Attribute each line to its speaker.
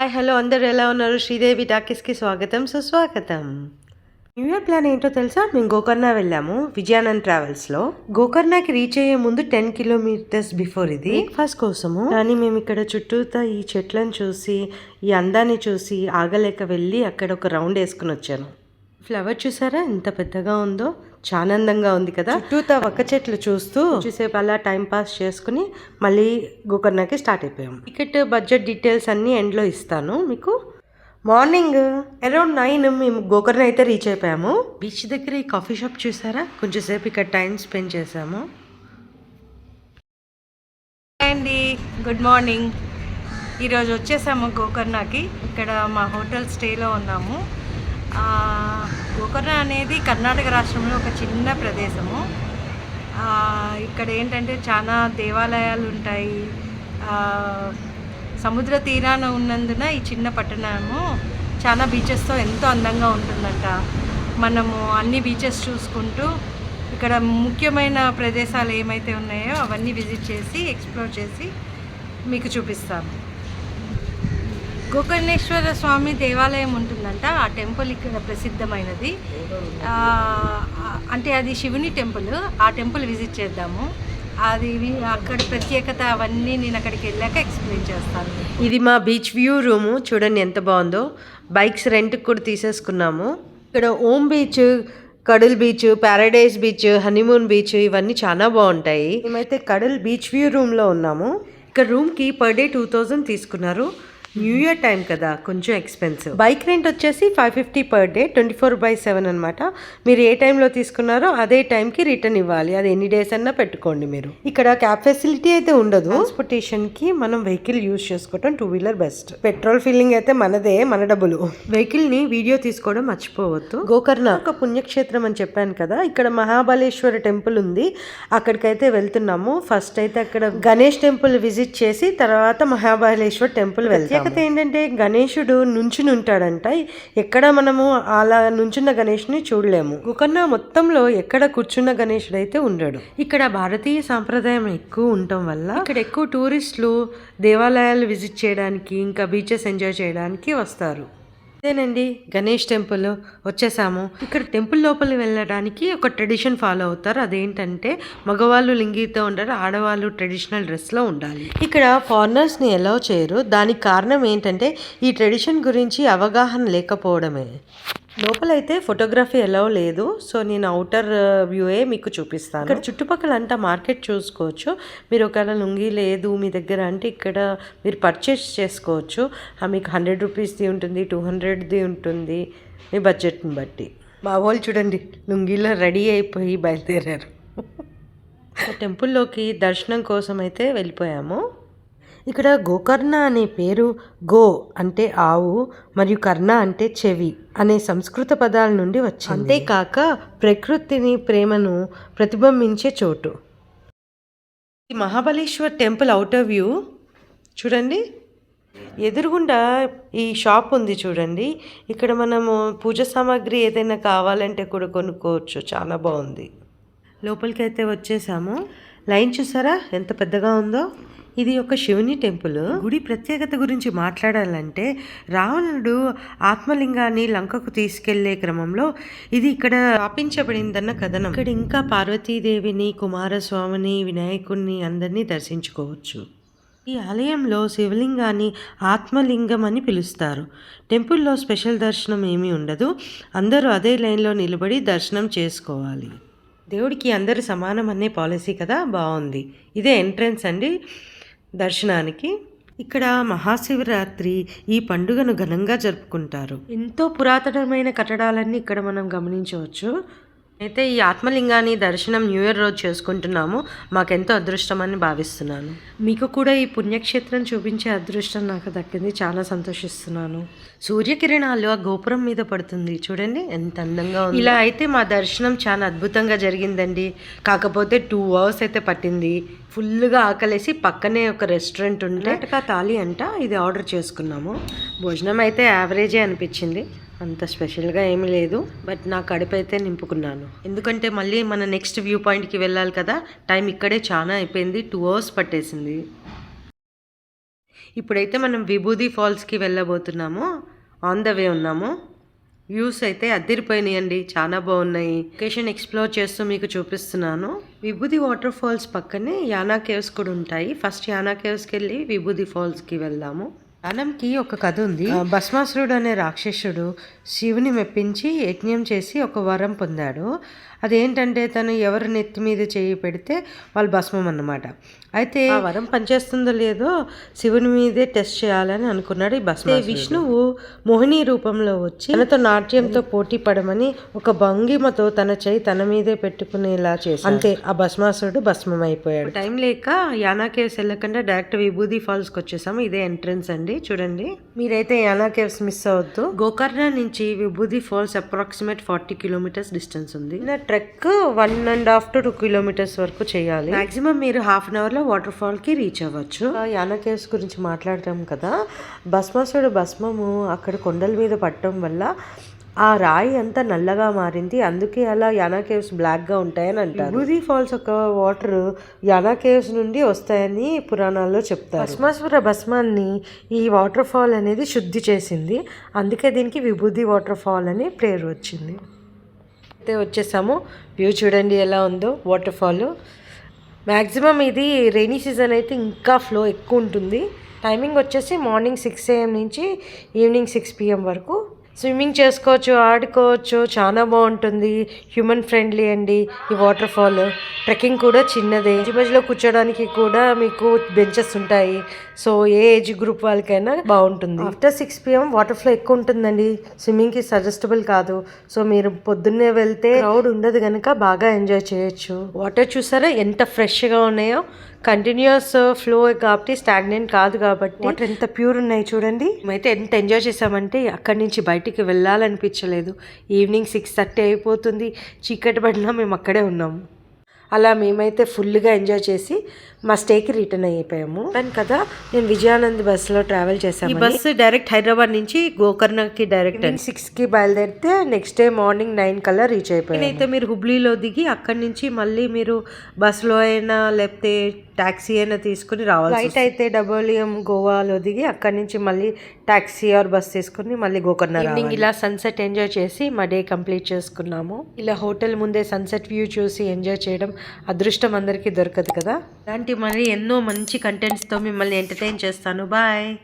Speaker 1: Hi hello అందరు ఎలా ఉన్నారు? శ్రీదేవి టాకీస్కి స్వాగతం సుస్వాగతం. న్యూ ఇయర్ ప్లాన్ ఏంటో తెలుసా? మేము గోకర్ణ వెళ్ళాము విజయానంద్ ట్రావెల్స్లో. గోకర్ణకి రీచ్ అయ్యే ముందు టెన్ కిలోమీటర్స్ బిఫోర్ ఇది. బ్రేక్ఫాస్ట్ కోసము. కానీ మేము ఇక్కడ చుట్టూతా ఈ చెట్లను చూసి ఈ అందాన్ని చూసి ఆగలేక వెళ్ళి అక్కడ ఒక రౌండ్ వేసుకుని వచ్చాను. ఫ్లవర్ చూసారా? ఎంత పెద్దగా ఉందో. చాలా అందంగా ఉంది కదా. చుట్టూతా ఒక్క చెట్లు చూస్తూ చూసేపు అలా టైం పాస్ చేసుకుని మళ్ళీ గోకర్ణకి స్టార్ట్ అయిపోయాం. టికెట్ బడ్జెట్ డీటెయిల్స్ అన్నీ ఎండ్లో ఇస్తాను మీకు. మార్నింగ్ అరౌండ్ నైన్ మేము గోకర్ణ అయితే రీచ్ అయిపోయాము. బీచ్ దగ్గర ఈ కాఫీ షాప్ చూసారా? కొంచెం సేపు ఇక్కడ టైం స్పెండ్ చేసాము
Speaker 2: అండి గుడ్ మార్నింగ్. ఈరోజు వచ్చేసాము గోకర్ణకి. ఇక్కడ మా హోటల్ స్టేలో ఉన్నాము. గోకర్ణ అనేది కర్ణాటక రాష్ట్రంలో ఒక చిన్న ప్రదేశము. ఇక్కడ ఏంటంటే చాలా దేవాలయాలు ఉంటాయి. సముద్ర తీరాన ఉన్నందున ఈ చిన్న పట్టణము చాలా బీచెస్తో ఎంతో అందంగా ఉంటుందంట. మనము అన్ని బీచెస్ చూసుకుంటూ ఇక్కడ ముఖ్యమైన ప్రదేశాలు ఏమైతే ఉన్నాయో అవన్నీ విజిట్ చేసి ఎక్స్ప్లోర్ చేసి మీకు చూపిస్తాను గోకర్ణేశ్వర స్వామి దేవాలయం ఉంటుందంట. ఆ టెంపుల్ ఇక్కడ ప్రసిద్ధమైనది. అంటే అది శివుని టెంపుల్. ఆ టెంపుల్ విజిట్ చేద్దాము. అది అక్కడ ప్రత్యేకత అవన్నీ నేను అక్కడికి వెళ్ళాక ఎక్స్ప్లెయిన్ చేస్తాను.
Speaker 1: ఇది మా బీచ్ వ్యూ రూము. చూడండి ఎంత బాగుందో. బైక్స్ రెంట్కి కూడా తీసేసుకున్నాము. ఇక్కడ Om beach Kudle beach paradise beach honeymoon beach ఇవన్నీ చాలా బాగుంటాయి. మేమైతే కడల్ బీచ్ వ్యూ రూమ్లో ఉన్నాము. ఇక్కడ రూమ్కి పర్ డే టూ థౌజండ్ తీసుకున్నారు. న్యూ ఇయర్ టైం కదా కొంచెం ఎక్స్పెన్సివ్ బైక్ రెంట్ వచ్చేసి five fifty per day twenty four by seven అనమాట మీరు ఏ టైంలో తీసుకున్నారో అదే టైంకి రిటర్న్ ఇవ్వాలి. అది ఎన్ని డేస్ అన్నా పెట్టుకోండి మీరు. ఇక్కడ క్యాబ్ ఫెసిలిటీ అయితే ఉండదు. ట్రాన్స్పోర్టేషన్కి మనం వెహికల్ యూస్ చేసుకోవడం two wheeler best petrol filling అయితే మనదే మన డబ్బులు. వెహికల్ని వీడియో తీసుకోవడం మర్చిపోవద్దు. గోకర్ణ ఒక పుణ్యక్షేత్రం అని చెప్పాను కదా ఇక్కడ మహాబలేశ్వర టెంపుల్ ఉంది. అక్కడికైతే వెళ్తున్నాము. ఫస్ట్ అయితే అక్కడ గణేష్ టెంపుల్ విజిట్ చేసి తర్వాత మహాబలేశ్వర్ టెంపుల్ వెళ్తాం లేకపోతే ఏంటంటే గణేశుడు నుంచుని ఉంటాడంట. ఎక్కడ మనము అలా నుంచున్న గణేష్ని చూడలేము. గుకన్న మొత్తంలో ఎక్కడ కూర్చున్న గణేశుడు అయితే ఉండడు. ఇక్కడ భారతీయ సాంప్రదాయం ఎక్కువ ఉండటం వల్ల ఇక్కడ ఎక్కువ టూరిస్టులు దేవాలయాలు విజిట్ చేయడానికి ఇంకా బీచెస్ ఎంజాయ్ చేయడానికి వస్తారు. ఇదేనండి గణేష్ టెంపుల్. వచ్చేసాము. ఇక్కడ టెంపుల్ లోపలికి వెళ్ళడానికి ఒక ట్రెడిషన్ ఫాలో అవుతారు. అదేంటంటే మగవాళ్ళు లింగితో ఉండరు ఆడవాళ్ళు ట్రెడిషనల్ డ్రెస్లో ఉండాలి. ఇక్కడ ఫారినర్స్ని ఎలా చేయరు. దానికి కారణం ఏంటంటే ఈ ట్రెడిషన్ గురించి అవగాహన లేకపోవడమే. లోపలైతే ఫోటోగ్రఫీ ఎలా లేదు. సో నేను అవుటర్ వ్యూయే మీకు చూపిస్తాను. ఇక్కడ చుట్టుపక్కల అంతా మార్కెట్ చూసుకోవచ్చు. మీరు ఒకవేళ లుంగి లేదు మీ దగ్గర అంటే ఇక్కడ మీరు పర్చేస్ చేసుకోవచ్చు. మీకు హండ్రెడ్ రూపీస్ది ఉంటుంది టూ హండ్రెడ్ది ఉంటుంది మీ బడ్జెట్ని బట్టి. మా వాళ్ళు చూడండి లుంగీలో రెడీ అయిపోయి బయలుదేరారు. టెంపుల్లోకి దర్శనం కోసం అయితే వెళ్ళిపోయాము. ఇక్కడ గోకర్ణ అనే పేరు గో అంటే ఆవు మరియు కర్ణ అంటే చెవి అనే సంస్కృత పదాల నుండి వచ్చింది. అంతేకాక ప్రకృతిని ప్రేమను ప్రతిబింబించే చోటు. మహాబలేశ్వర్ టెంపుల్ అవుటర్ వ్యూ చూడండి. ఎదురుగుండా ఈ షాప్ ఉంది చూడండి. ఇక్కడ మనము పూజ సామాగ్రి ఏదైనా కావాలంటే కూడా కొనుక్కోవచ్చు. చాలా బాగుంది. లోపలికి అయితే వచ్చేసాము. లైన్ చూసారా? ఎంత పెద్దగా ఉందో? ఇది ఒక శివుని టెంపుల్. గుడి ప్రత్యేకత గురించి మాట్లాడాలంటే రావణుడు ఆత్మలింగాన్ని లంకకు తీసుకెళ్ళే క్రమంలో ఇది ఇక్కడ స్థాపించబడిందన్న కథనం. ఇక్కడ ఇంకా పార్వతీదేవిని కుమారస్వామిని వినాయకుడిని అందరినీ దర్శించుకోవచ్చు. ఈ ఆలయంలో శివలింగాన్ని ఆత్మలింగం అని పిలుస్తారు. టెంపుల్లో స్పెషల్ దర్శనం ఏమీ ఉండదు. అందరూ అదే లైన్లో నిలబడి దర్శనం చేసుకోవాలి. దేవుడికి అందరూ సమానం అనే పాలసీ కదా? బాగుంది. ఇదే ఎంట్రన్స్ అండి దర్శనానికి. ఇక్కడ మహాశివరాత్రి ఈ పండుగను ఘనంగా జరుపుకుంటారు. ఎంతో పురాతనమైన కట్టడాలన్నీ ఇక్కడ మనం గమనించవచ్చు. అయితే ఈ ఆత్మలింగాన్ని దర్శనం న్యూ ఇయర్ రోజు చేసుకుంటున్నాము. మాకెంతో అదృష్టం అని భావిస్తున్నాను. మీకు కూడా ఈ పుణ్యక్షేత్రం చూపించే అదృష్టం నాకు దక్కింది. చాలా సంతోషిస్తున్నాను. సూర్యకిరణాలు ఆ గోపురం మీద పడుతుంది. చూడండి ఎంత అందంగా ఉంది. ఇలా అయితే మా దర్శనం చాలా అద్భుతంగా జరిగిందండి. కాకపోతే టూ అవర్స్ అయితే పట్టింది. ఫుల్గా ఆకలేసి పక్కనే ఒక రెస్టారెంట్ ఉంటే తాలి అంట ఇది ఆర్డర్ చేసుకున్నాము. భోజనం అయితే యావరేజే అనిపించింది. అంత స్పెషల్గా ఏమీ లేదు బట్ నా కడుపు అయితే నింపుకున్నాను. ఎందుకంటే మళ్ళీ మన నెక్స్ట్ వ్యూ పాయింట్కి వెళ్ళాలి కదా టైం ఇక్కడే చాలా అయిపోయింది టూ అవర్స్ పట్టేసింది. ఇప్పుడైతే మనం విభూది ఫాల్స్కి వెళ్ళబోతున్నాము ఆన్ ద వే ఉన్నాము. వ్యూస్ అయితే అద్దరిపోయినాయండి చాలా బాగున్నాయి. లొకేషన్ ఎక్స్ప్లోర్ చేస్తూ మీకు చూపిస్తున్నాను. విభూది వాటర్ ఫాల్స్ పక్కనే యానా కేవ్స్ కూడా ఉంటాయి. ఫస్ట్ యానా కేవ్స్కి వెళ్ళి విభూది ఫాల్స్కి వెళ్దాము. యానంకి ఒక కథ ఉంది. భస్మాసురుడు అనే రాక్షసుడు శివుని మెప్పించి యజ్ఞం చేసి ఒక వరం పొందాడు. అదేంటంటే తను ఎవరు నెత్తి మీద చేయి పెడితే వాళ్ళు భస్మం అన్నమాట. అయితే ఆ వరం పనిచేస్తుందో లేదో శివుని మీదే టెస్ట్ చేయాలని అనుకున్నాడు ఈ భస్మ విష్ణువు మోహిని రూపంలో వచ్చి తనతో నాట్యంతో పోటీ పడమని ఒక భంగిమతో తన చేయి తన మీదే పెట్టుకునేలా చేసి అంతే ఆ భస్మాసురుడు భస్మం అయిపోయాడు టైం లేక యానా కేవ్స్ వెళ్ళకుండా డైరెక్ట్ విభూది ఫాల్స్కి వచ్చేసాము. ఇదే ఎంట్రన్స్ అండి చూడండి. మీరైతే యానా కేవ్స్ మిస్ అవ్వద్దు. గోకర్ణ నుంచి Vibhuti falls approximate forty kilometres distance ఉంది. Trek one and half to two kilometres వరకు చేయాలి. మాక్సిమం మీరు హాఫ్ అన్ అవర్లో వాటర్ ఫాల్కి రీచ్ అవ్వచ్చు. యానా కేవ్స్ గురించి మాట్లాడతాం కదా. భస్మాసుడు భస్మము అక్కడ కొండల మీద పట్టడం వల్ల ఆ రాయి అంతా నల్లగా మారింది. అందుకే అలా యానా కేవ్స్ బ్లాక్గా ఉంటాయని అంటారు. విభూది ఫాల్స్ ఒక వాటర్ యానా కేవ్స్ నుండి వస్తాయని పురాణాల్లో చెప్తారు. భస్మాసుర భస్మాన్ని ఈ వాటర్ ఫాల్ అనేది శుద్ధి చేసింది. అందుకే దీనికి విభూది వాటర్ ఫాల్ అని పేరు వచ్చింది. అయితే వచ్చేసాము. వ్యూ చూడండి ఎలా ఉందో వాటర్ ఫాల్ మ్యాక్సిమం ఇది రెయినీ సీజన్ అయితే ఇంకా ఫ్లో ఎక్కువ ఉంటుంది. టైమింగ్ వచ్చేసి మార్నింగ్ సిక్స్ ఏఎం నుంచి ఈవినింగ్ సిక్స్ పిఎం వరకు. స్విమ్మింగ్ చేసుకోవచ్చు ఆడుకోవచ్చు చాలా బాగుంటుంది. హ్యూమన్ ఫ్రెండ్లీ అండి ఈ వాటర్ ఫాల్ ట్రెక్కింగ్ కూడా చిన్నదే. మధ్య మధ్యలో కూర్చోడానికి కూడా మీకు బెంచెస్ ఉంటాయి. సో ఏ ఏజ్ గ్రూప్ వాళ్ళకైనా బాగుంటుంది. After six PM water flow ఎక్కువ ఉంటుందండి. స్విమ్మింగ్కి సజెస్టబుల్ కాదు. సో మీరు పొద్దున్నే వెళ్తే క్రౌడ్ ఉండదు కనుక బాగా ఎంజాయ్ చేయొచ్చు. వాటర్ చూసారా? ఎంత ఫ్రెష్గా ఉన్నాయో. కంటిన్యూస్ ఫ్లో కాబట్టి స్టాగ్నెంట్ కాదు కాబట్టి. వాటర్ ఎంత ప్యూర్ ఉన్నాయి చూడండి. మేమైతే ఎంత ఎంజాయ్ చేసామంటే అక్కడి నుంచి బయటికి వెళ్ళాలనిపించలేదు. ఈవినింగ్ సిక్స్ థర్టీ అయిపోతుంది. చీకటి పడినా మేము అక్కడే ఉన్నాము. అలా మేమైతే ఫుల్గా ఎంజాయ్ చేసి మా స్టేకి రిటర్న్ అయిపోయాము. దాని కదా నేను విజయానంద్ బస్సులో ట్రావెల్ చేశాను ఈ బస్సు డైరెక్ట్ హైదరాబాద్ నుంచి గోకర్ణకి డైరెక్ట్ సిక్స్కి బయలుదేరితే నెక్స్ట్ డే మార్నింగ్ నైన్ కల్లా రీచ్ అయిపోయాను. అయితే మీరు హుబ్లీలో దిగి అక్కడి నుంచి మళ్ళీ మీరు బస్సులో అయినా లేకపోతే టాక్సీ అయినా తీసుకుని రావాలి ఫ్లైట్ అయితే డబోలియం గోవాలో దిగి అక్కడి నుంచి మళ్ళీ టాక్సీ ఆర్ బస్ తీసుకుని మళ్ళీ గోకర్ణ ఈవినింగ్ ఇలా సన్సెట్ ఎంజాయ్ చేసి మా డే కంప్లీట్ చేసుకున్నాము. ఇలా హోటల్ ముందే సన్సెట్ వ్యూ చూసి ఎంజాయ్ చేయడం అదృష్టం అందరికీ దొరకదు కదా? ఇలాంటి మరి ఎన్నో మంచి కంటెంట్స్తో మిమ్మల్ని ఎంటర్టైన్ చేస్తాను. బాయ్